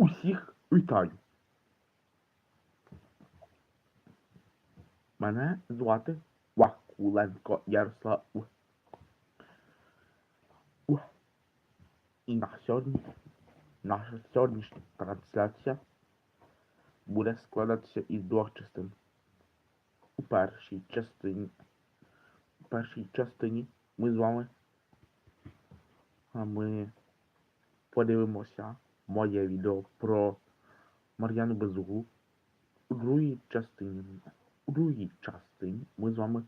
Усіх вітаю. Мене звати Вакуленко Ярослав. І на сьогодні наша сьогоднішня трансляція буде складатися із двох частин. У першій частині у першій частині ми з вами а ми подивимося моє відео про Мар'яну Безуглу. У другій частині у другій частині ми з вами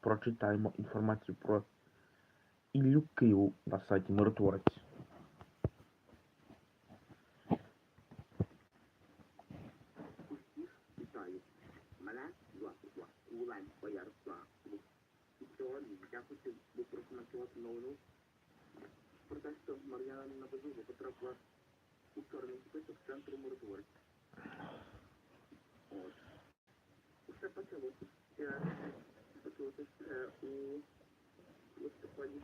прочитаємо інформацію про Іллю Києву на сайті Миротворець. Я хотів би прокоментувати новину про те, що Мар'яна Безугла потрапила у чорний список центру миротворців. От. Усе почалося ще почалося у листопаді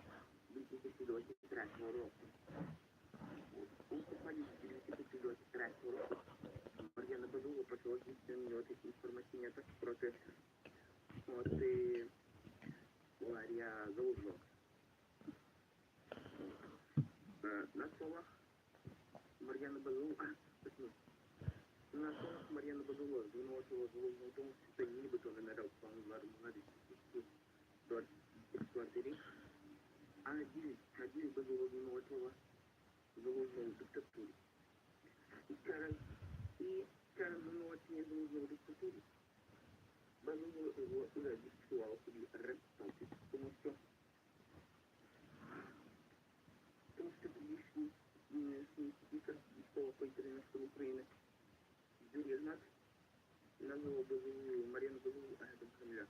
2023 року. У листопаді 2023 року Мар'яна Бадула почала здійснювати інформаційні атаки проти проти Валерія Залужного. Е, На словах Мар'яна Бадула, точно, на словах Мар'яна Бадула звинувачувала Залужного в тому, що це нібито генерал план на 2024 рік, а на ділі, на ділі Бадула звинувачувала Залужного в диктатурі. І через і через звинувачення залужного диктатурі Базило його вже відчувало собі репутацію, тому що тому що тодішній нинішній спікер військового повітряних сил України Юрій Гнат назвав Базилу Мар'яну Базилу агентом Кремля.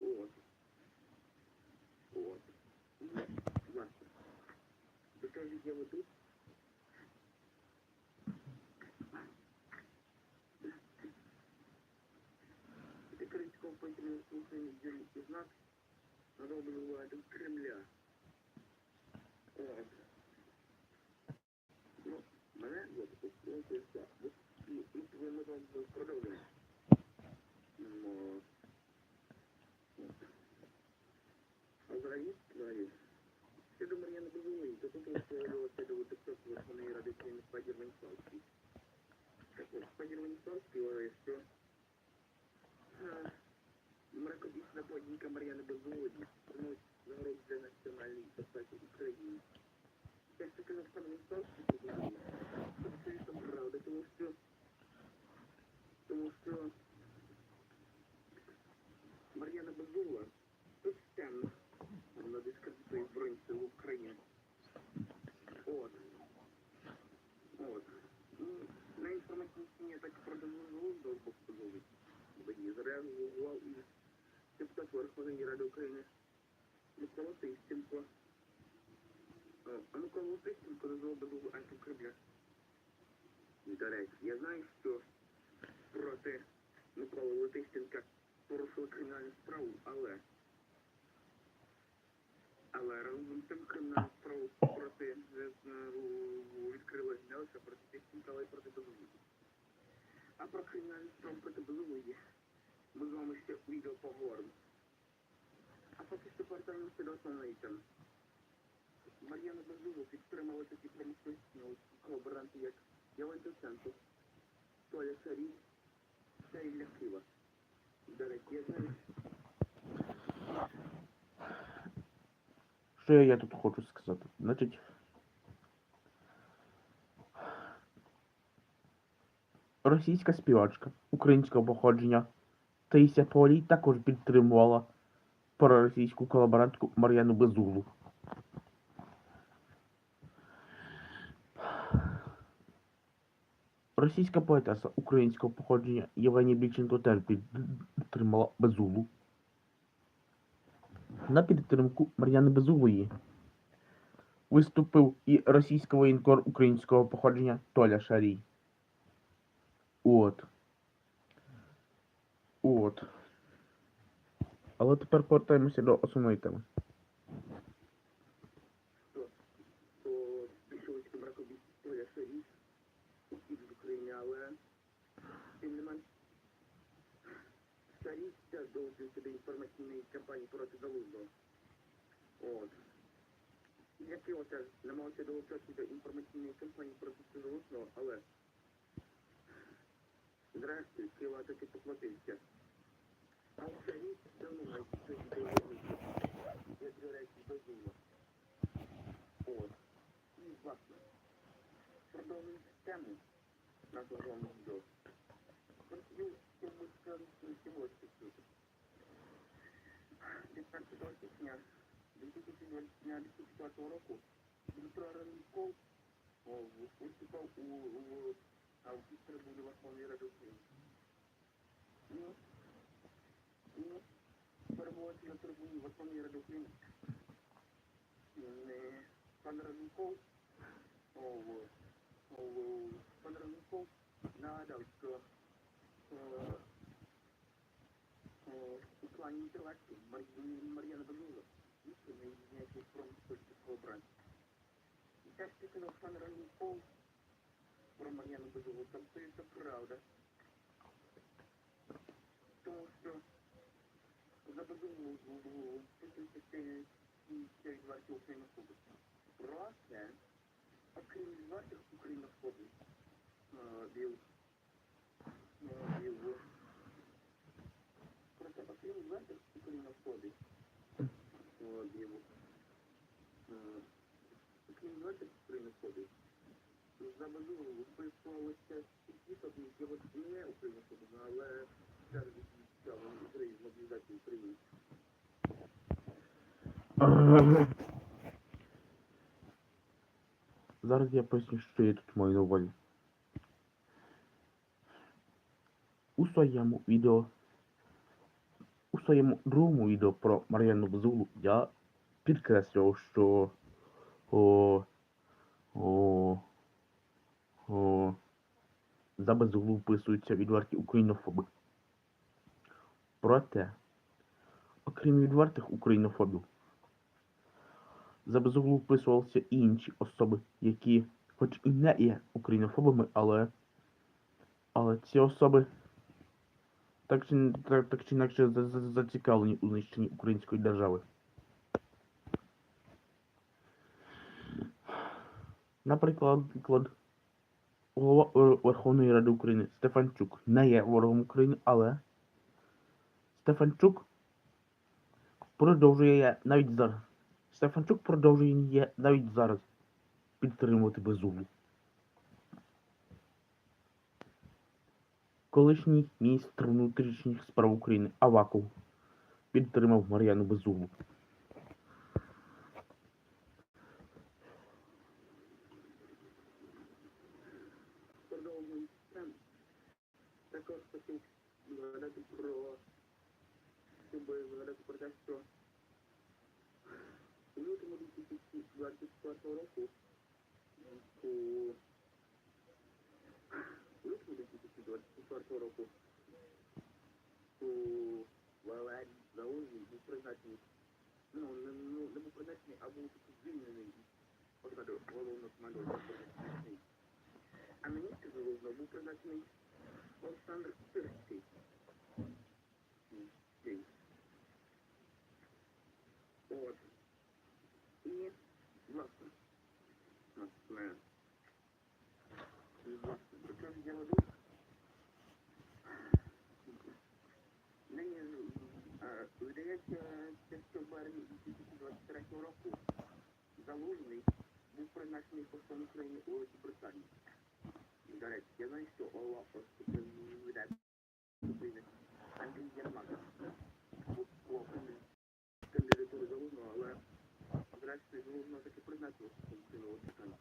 От. От. І, власне, до чого ж я веду? Спікер військового повітряних сил України Юрій Ізнак назвав Базилу агентом Кремля. От. Ну, мене от, спілкується, от, і, і твоєму там продовжуємо. Ну, от. А взагалі, взагалі, щодо Мар'яни Бузової, то тут висловлювався до депутат Верховної Ради України Федір Венцовський. Так от, Федір Венцовський говорить, що е, мракобісна подійка Мар'яни Бузової становить загрозу для національної безпеки України. Як це казав пан Венцовський, то взагалі, це абсолютно правда, тому що тому що Мар'яна Базула системно вона дискредитує Збройні Сили України. От. От. І на інформаційні атаки проти Базули з боку Базули тоді зреагував і депутат Верховної Ради України Микола Тищенко. А Микола Тищенко назвав Базулу антикремля. І, До речі, я знаю, що проти Миколи Летищенка порушили кримінальну справу, але але разом з тим кримінальну справу проти е, е, відкрили не лише проти Тищенка, але й проти Безумової. А про кримінальну справу проти Безумової ми з вами ще відео поговоримо. А поки що повертаємося до основної теми. Мар'яна Безумова підтримала такі промислові колаборанти, як Євген Доценко, Толя Шарій та Ілля Кива. До речі, я знаю, Що я тут хочу сказати? Значить. Російська співачка українського походження Таїся Полій також підтримувала проросійську колаборантку Мар'яну Безуглу. Російська поетеса українського походження Євгенія Більченко теж підтримала Безуглу. На підтримку Мар'яни Безуглої виступив і російський воєнкор українського походження Толя Шарій. От. От. Але тепер повертаємося до основної теми. що Зарічця долучився до інформаційної кампанії проти Залужного. От. Як його теж намагався долучатися до інформаційної кампанії проти Залужного, але зрештою Києва таки поплатився. А вже річ давно навіть доєднується. Як до речі, безумно. От. І, власне, продовжуємо тему нашого головного відео. Хотів чомусь сказати ось 15 січня 2024 року Дмитро Ранков виступав у, у, а в трибуні Верховної Ради України. І, і перебуваючи на трибуні Верховної Ради України, е, пан Ранков, о, о, пан Ранков нагадав, що е, е, у плані інтелекту Мар- Мар'яна Безугла істинно ніяких промисловського обрання. І те, що сказав пан Ранков про Мар'яну Безуглу, там це правда. Тому що за Безуглу вписується ще від вартів Українофобів. Проте, окрім вартих Українофобів, біл, біл, проте, окрім вартих Українофобів, біл, окрім вартих Українофобів, за Безуглу вписувалося ті тобі, які от не Українофобів, але зараз відчали Україну, мобілізацію України. Зараз я поясню, що я тут маю на увазі. У своєму відео, у своєму другому відео про Мар'яну Безуглу я підкреслював, що о, о, о, за Безуглу вписуються відверті українофоби. Проте, окрім відвертих українофобів, за Безуглу вписувалися і інші особи, які, хоч і не є українофобами, але, але ці особи так чи, так, так чи інакше за- за- зацікавлені у знищенні української держави. Наприклад, голова Верховної Ради України Стефанчук не є ворогом України, але Стефанчук продовжує навіть зараз. Стефанчук продовжує навіть зараз підтримувати безумі. Колишній міністр внутрішніх справ України Аваков підтримав Мар'яну Безуглу. продовжуємо тему. Також хотів згадати про хотів би згадати про те, що у лютому 2024 року у у лютому 2024 року у Валерій Залужний був призначений ну, не, ну, не а був таки звільнений з посади головного командувача поліції. А міністр Залужного був призначений Олександр Сирський. От. І, власне, власне, власне, про що ж я веду? Е, видається, що в березні 2023 року Залужний був призначений послом України у Великобританії. До речі, я знаю, що голова президент України Андрій Єрмак був по кандидатури Залужного, але зрештою Залужного таки призначили послом України у Великобританії.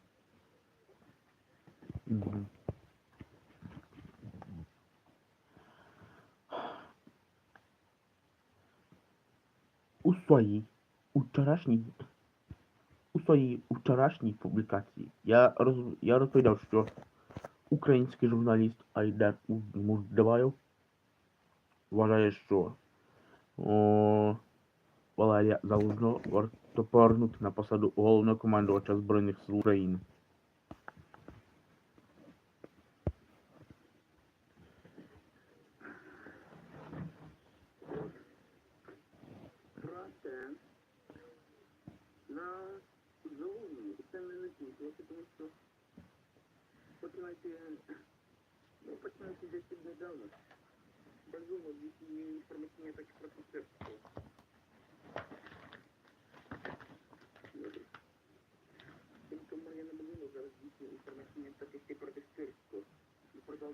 Мгм. Своїй вчорашній у своїй вчорашній публікації я роз, я розповідав, що український журналіст Айдар Мурдаваєв вважає, що о, Валерія Залужного варто на посаду головного командувача Збройних сил України. ну, починаючи десь недавно, безумовно, їхні інформаційні атаки проти Сербського. Тільки Мар'яна Малинова зараз їхні інформаційні атаки всі проти Сербського і проти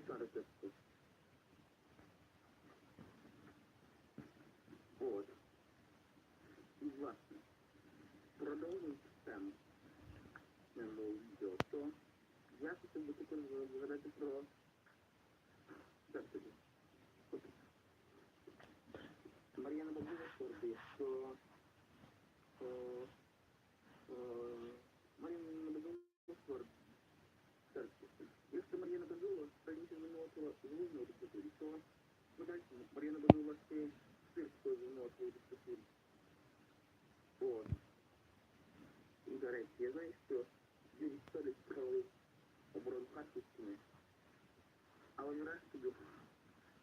І, до речі, я знаю, що Юрій Століць провалив оборону Харківщини, але врешті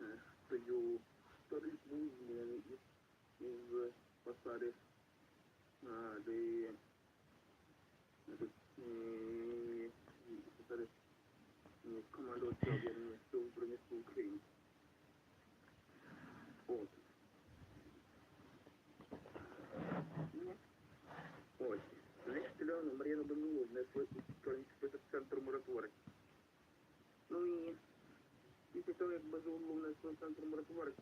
е, стою Століць був звільнений із, із посади, а, де де, е, посади е, командувача об'єднання сил Збройних сил України. От. Ну, Ось. Нещодавно Мар'яна Данилова внесла у чорний список миротворець. Ну і після того, як Базилову внесли в центр миротворець,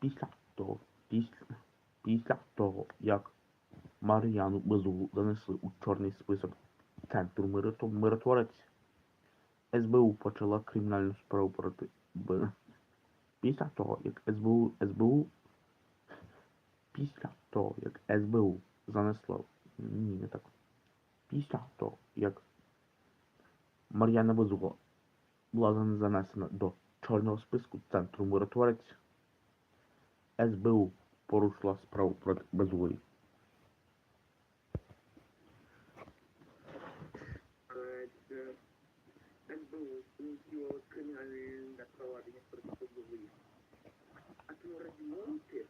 Після того, після, після того, як Мар'яну Безулу занесли у чорний список центру миротворець, СБУ почала кримінальну справу проти Б. Після того, як СБУ, СБУ після того, як СБУ занесло. ні, не так. Після того, як Мар'яна Безула була занесена до чорного списку центру миротворець, СБУ порушила справу проти Безулої. е, це СБУ ініціювало кримінальне провадження проти Базилової. А тому раді моменти,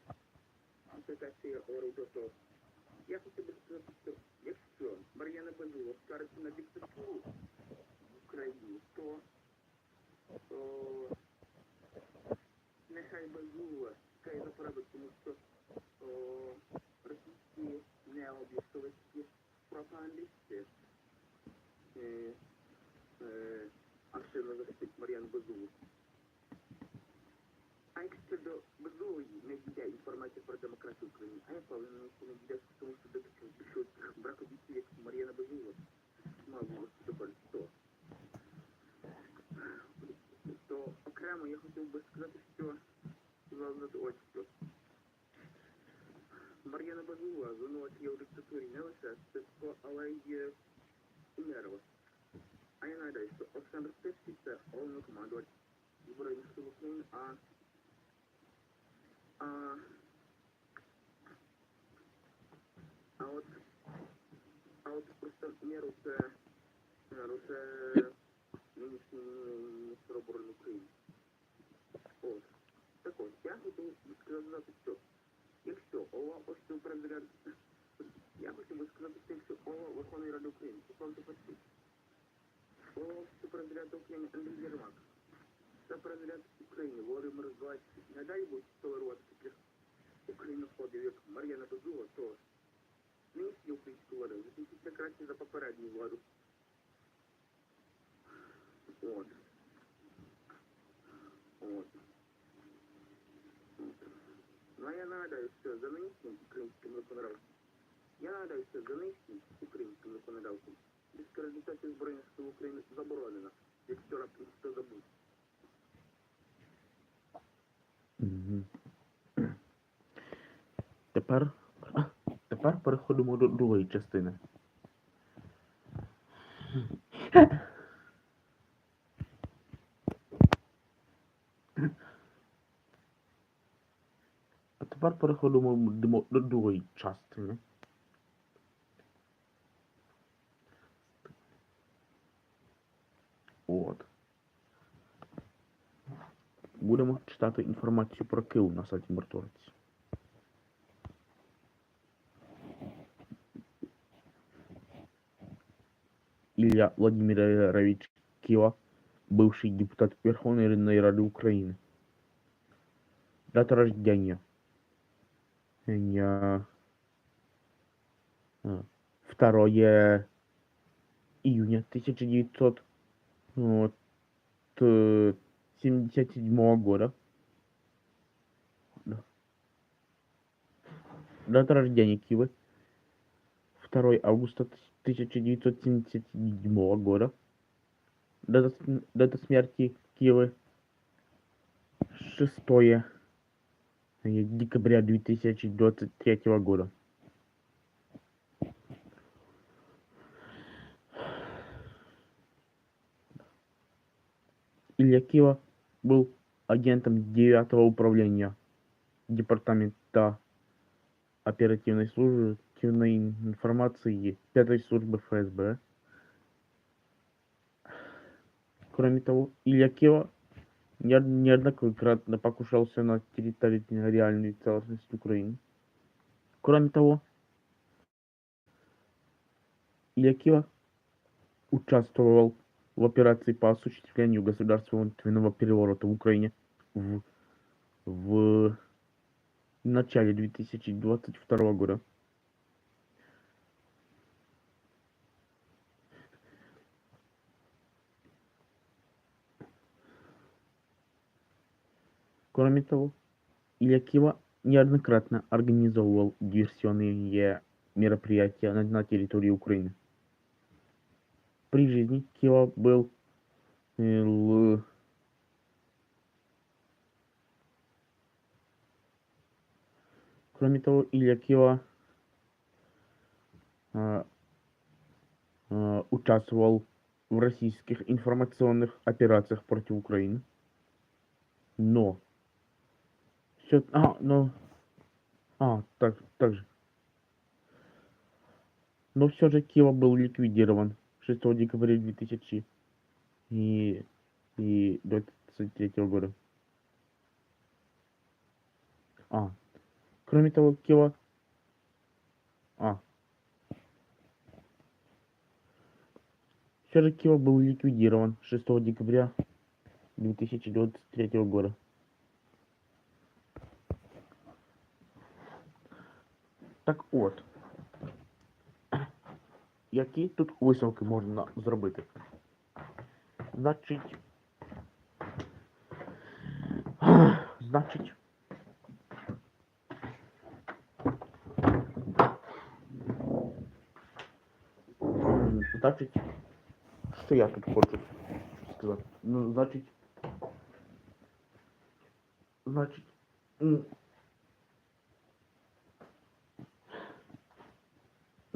це те, що я сказати, що якщо Мар'яна Базилова скаржиться на диктатуру в Україні, то о, нехай Базилова скаже за порядок, тому що о, російські необ'єктовицькі пропагандисти е, е, активно захистить Мар'ян Базулу. А якщо до Базулої не дійде інформація про демократію в Україні, а я впевнений, що не дійде, тому що до таких що бракобійців, як Мар'яна Базула, мав бути доходить то. То окремо я хотів би сказати, що сказати ось що. Мар'яна Базула звинувачує в диктатурі не лише Стецько, але й Умерова. А я нагадаю, що Олександр Стецький це головнокомандувач Збройних сил України, а, а от це, ну, це нинішній міністр оборони України. От. Так от, я хотів сказати, що якщо ось цього президент, я хотів би сказати, що якщо ОВА Верховної Ради України, посланці почти, ОВА ось президент України Андрій Єрмак, це президент України Володимир Зеленський, не дай Бог толерувати таких українофобів, як Мар'яна Безула, то закінчиться за попередню владу. От. От. Ну, я нагадаю, що за нинішнім українським законодавством, я нагадаю, що за нинішнім українським законодавством дискредитація Збройних сил України заборонена, якщо раптом хто забув. Тепер, тепер переходимо до другої частини. А тепер переходимо до- другої частини. От. Будемо читати інформацію про Київ на сайті Мертвець. Илья Владимирович Кива, бывший депутат Верховной Рады Украины. Дата рождения. Я... а, 2 июня 1977 года. Да. Дата рождения Кивы. 2 августа 1977 года. Дата, дата смерти Киевы 6 э, декабря 2023 года. Илья Кива был агентом 9 управления Департамента оперативной службы оперативной информации 5 службы ФСБ. Кроме того, Илья Кива не- неоднократно покушался на территориальную целостность Украины. Кроме того, Илья Кива участвовал в операции по осуществлению государственного переворота в Украине в, в начале 2022 года. Кроме того, Илья Кива неоднократно организовывал диверсионные мероприятия на, на территории Украины. При жизни Кива был э, л- Кроме того, Илья Кива а, а, участвовал в российских информационных операциях против Украины. Но все, а, но, а, так, так же. Но все же Кива был ликвидирован 6 декабря 2000 и, и 23 года. А, кроме того, Кива, а, все же Кива был ликвидирован 6 декабря 2023 года. Так от. Які тут висновки можна зробити? Значить. Значить. Значить, що я тут хочу сказати? Ну, значить. Значить.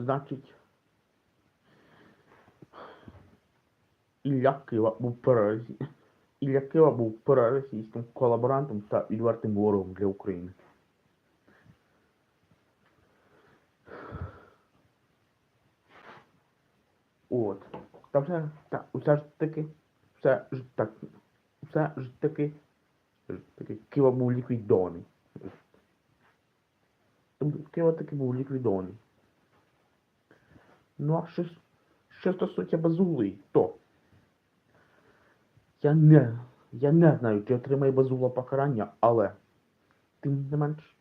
Значить. Ілля Кива був проросі... Ілля Кива був проросійським колаборантом та відвертим ворогом для України. От. Та все, та, все ж таки, все ж так, все ж таки, ж таки, Кива був ліквідований. Кива таки був ліквідований. Ну а що, що стосується Базули, то я не, я не знаю, чи отримає Базула покарання, але тим не менш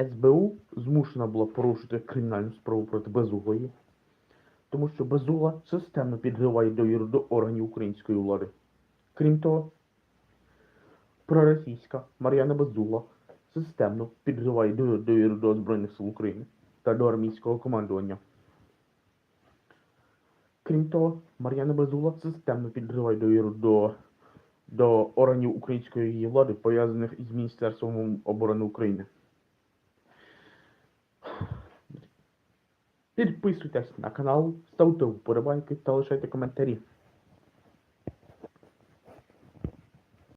СБУ змушена була порушити кримінальну справу проти Безуглої, тому що Безугла системно підриває довіру до органів української влади. Крім того, проросійська Мар'яна Безугла системно підриває дові- довіру до Збройних сил України армійського командування. Крім того, Мар'яна Безугла системно підриває довіру до, до органів української влади, пов'язаних із Міністерством оборони України. Підписуйтесь на канал, ставте вподобайки та лишайте коментарі.